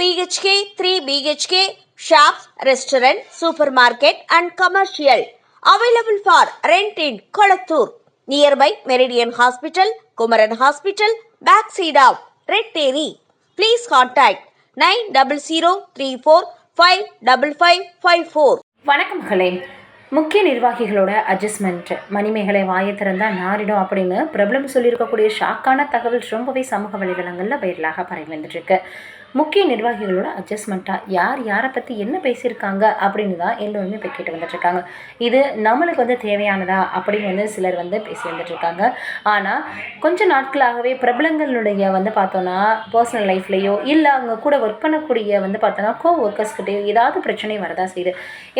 BHK three BHK shop restaurant super market and commercial available for rent in Kolathur nearby Meridian hospital Kumaran hospital back seat red dairy please contact nine double zero three four five double five five four வணக்கம் முக்கிய நிர்வாகிகளோட adjustment Manimekalai வாயை திறந்தா நாரிடும் அப்படின்னு பிரபலம் சொல்லியிருக்கக்கூடிய ஷாக்கான தகவல் ரொம்பவே சமூக வலைதளங்களில் வைரலாக பரவி வந்துட்டுருக்கு முக்கிய நிர்வாகிகளோட அட்ஜஸ்ட்மெண்ட்டாக யார் யாரை பற்றி என்ன பேசியிருக்காங்க அப்படின்னு தான் எல்லோருமே இப்போ கேட்டு வந்துட்டுருக்காங்க. இது நம்மளுக்கு வந்து தேவையானதா அப்படின்னு வந்து சிலர் வந்து பேசி வந்துட்டுருக்காங்க. ஆனால் கொஞ்ச நாட்களாகவே பிரபலங்களுடைய வந்து பார்த்தோன்னா பர்சனல் லைஃப்லேயோ இல்லை அவங்க கூட ஒர்க் பண்ணக்கூடிய வந்து பார்த்தோன்னா கோ ஒர்க்கர்ஸ்கிட்டையோ ஏதாவது பிரச்சனை வரதா செய்யுது.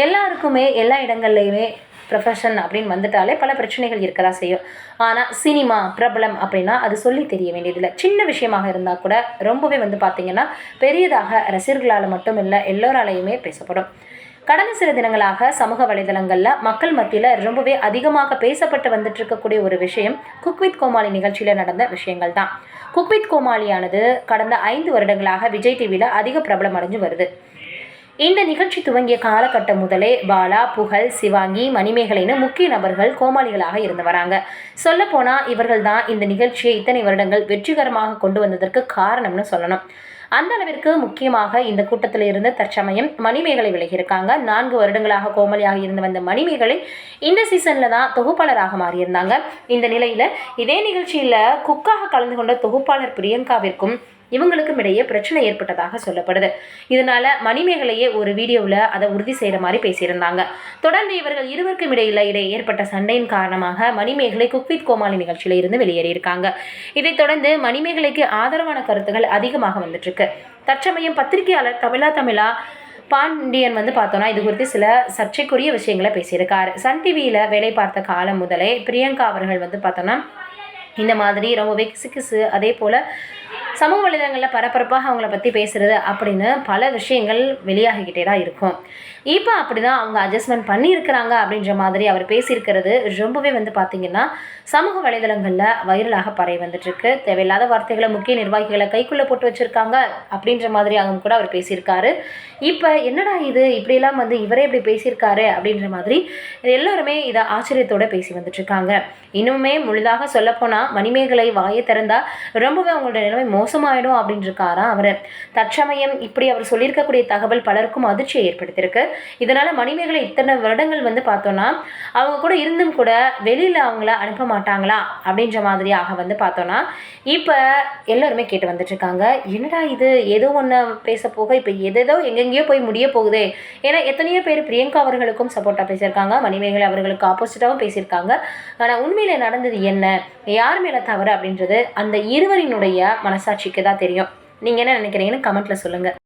எல்லாருக்குமே எல்லா இடங்கள்லையுமே ப்ரொஃபஷன் அப்படின்னு வந்துட்டாலே பல பிரச்சனைகள் இருக்கதான் செய்யும். ஆனால் சினிமா பிரபலம் அப்படின்னா அது சொல்லி தெரிய வேண்டியதில்லை. சின்ன விஷயமாக இருந்தால் கூட ரொம்பவே வந்து பார்த்திங்கன்னா பெரியதாக ரசிகர்களால் மட்டும் இல்லை எல்லோராலையுமே பேசப்படும். கடந்த சில தினங்களாக சமூக வலைதளங்களில் மக்கள் மத்தியில் ரொம்பவே அதிகமாக பேசப்பட்டு வந்துட்டு இருக்கக்கூடிய ஒரு விஷயம் குக் வித் கோமாளி நிகழ்ச்சியில் நடந்த விஷயங்கள் தான். குக் வித் கோமாளியானது கடந்த ஐந்து வருடங்களாக விஜய் டிவியில் அதிக பிரபலம் அடைஞ்சு வருது. இந்த நிகழ்ச்சி துவங்கிய காலகட்டம் முதலே பாலா புகழ் சிவாங்கி மணிமேகலைன்னு முக்கிய நபர்கள் கோமாளிகளாக இருந்து வராங்க. சொல்லப்போனால் இவர்கள் தான் இந்த நிகழ்ச்சியை இத்தனை வருடங்கள் வெற்றிகரமாக கொண்டு வந்ததற்கு காரணம்னு சொல்லணும். அந்த அளவிற்கு முக்கியமாக இந்த கூட்டத்தில் இருந்து தற்சமயம் மணிமேகலை விலகியிருக்காங்க. நான்கு வருடங்களாக கோமலியாக இருந்து வந்த மணிமேகலை இந்த சீசனில் தான் தொகுப்பாளராக மாறியிருந்தாங்க. இந்த நிலையில் இதே நிகழ்ச்சியில் குக்காக கலந்து கொண்ட தொகுப்பாளர் பிரியங்காவிற்கும் இவங்களுக்கும் இடையே பிரச்சனை ஏற்பட்டதாக சொல்லப்படுது. இதனால மணிமேகலையே ஒரு வீடியோவில் அதை உறுதி செய்கிற மாதிரி பேசியிருந்தாங்க. தொடர்ந்து இவர்கள் இருவருக்கும் இடையில இடையே ஏற்பட்ட சண்டையின் காரணமாக மணிமேகலை குக்வித் கோமாளி நிகழ்ச்சியில இருந்து வெளியேறியிருக்காங்க. இதைத் தொடர்ந்து மணிமேகலைக்கு ஆதரவான கருத்துக்கள் அதிகமாக வந்துட்டு இருக்கு தற்சமயம் பத்திரிகையாளர் தமிழா தமிழா பாண்டியன் வந்து பார்த்தோன்னா இது குறித்து சில சர்ச்சைக்குரிய விஷயங்களை பேசியிருக்காரு. சன் டிவியில் வேலை பார்த்த காலம் முதலே பிரியங்கா அவர்கள் வந்து பார்த்தோன்னா இந்த மாதிரி ரொம்பவே கிசு கிசு அதே போல் சமூக வலைதளங்களில் பரபரப்பாக அவங்கள பற்றி பேசுகிறது அப்படின்னு பல விஷயங்கள் வெளியாகிக்கிட்டே தான் இருக்கும். இப்போ அப்படி தான் அவங்க அட்ஜஸ்ட்மெண்ட் பண்ணியிருக்கிறாங்க அப்படின்ற மாதிரி அவர் பேசியிருக்கிறது ரொம்பவே வந்து பார்த்திங்கன்னா சமூக வலைதளங்களில் வைரலாக பரவி வந்துட்டுருக்கு. தேவையில்லாத வார்த்தைகளை முக்கிய நிர்வாகிகளை கைக்குள்ளே போட்டு வச்சுருக்காங்க அப்படின்ற மாதிரி அவங்க கூட அவர் பேசியிருக்காரு. இப்போ என்னடா இது? இப்படியெல்லாம் வந்து இவரே இப்படி பேசியிருக்காரு அப்படின்ற மாதிரி எல்லோருமே இதை ஆச்சரியத்தோடு பேசி வந்துட்டுருக்காங்க. இன்னுமே முழுதாக சொல்லப்போனால் மணிமேகலை வாயை திறந்தால் ரொம்பவே அவங்களோட நிலைமை மோசமாயிடும் அப்படின்னு அவர். தற்சமயம் இப்படி அவர் சொல்லியிருக்கக்கூடிய தகவல் பலருக்கும் அதிர்ச்சியை ஏற்படுத்தியிருக்கு. இதனால் மணிமேகலை இத்தனை வருடங்கள் வந்து பார்த்தோன்னா அவங்க கூட இருந்தும் கூட வெளியில் அவங்கள அனுப்ப மாட்டாங்களா அப்படின்ற மாதிரியாக வந்து பார்த்தோன்னா இப்போ எல்லோருமே கேட்டு வந்துட்டுருக்காங்க. என்னடா இது? ஏதோ ஒன்று பேச போக இப்போ எதேதோ எங்கெங்கேயோ போய் முடிய போகுதே. ஏன்னா எத்தனையோ பேர் பிரியங்கா அவர்களுக்கும் சப்போர்ட்டாக பேசியிருக்காங்க. மணிமேகலை அவர்களுக்கு ஆப்போசிட்டாகவும் பேசியிருக்காங்க. ஆனால் உண்மையில் நடந்தது என்ன? யார் மேலே தவறு அப்படின்றது அந்த இருவரினுடைய மீனாட்சிக்கு தான் தெரியும். நீங்கள் என்ன நினைக்கிறீங்கன்னு கமெண்ட்டில் சொல்லுங்கள்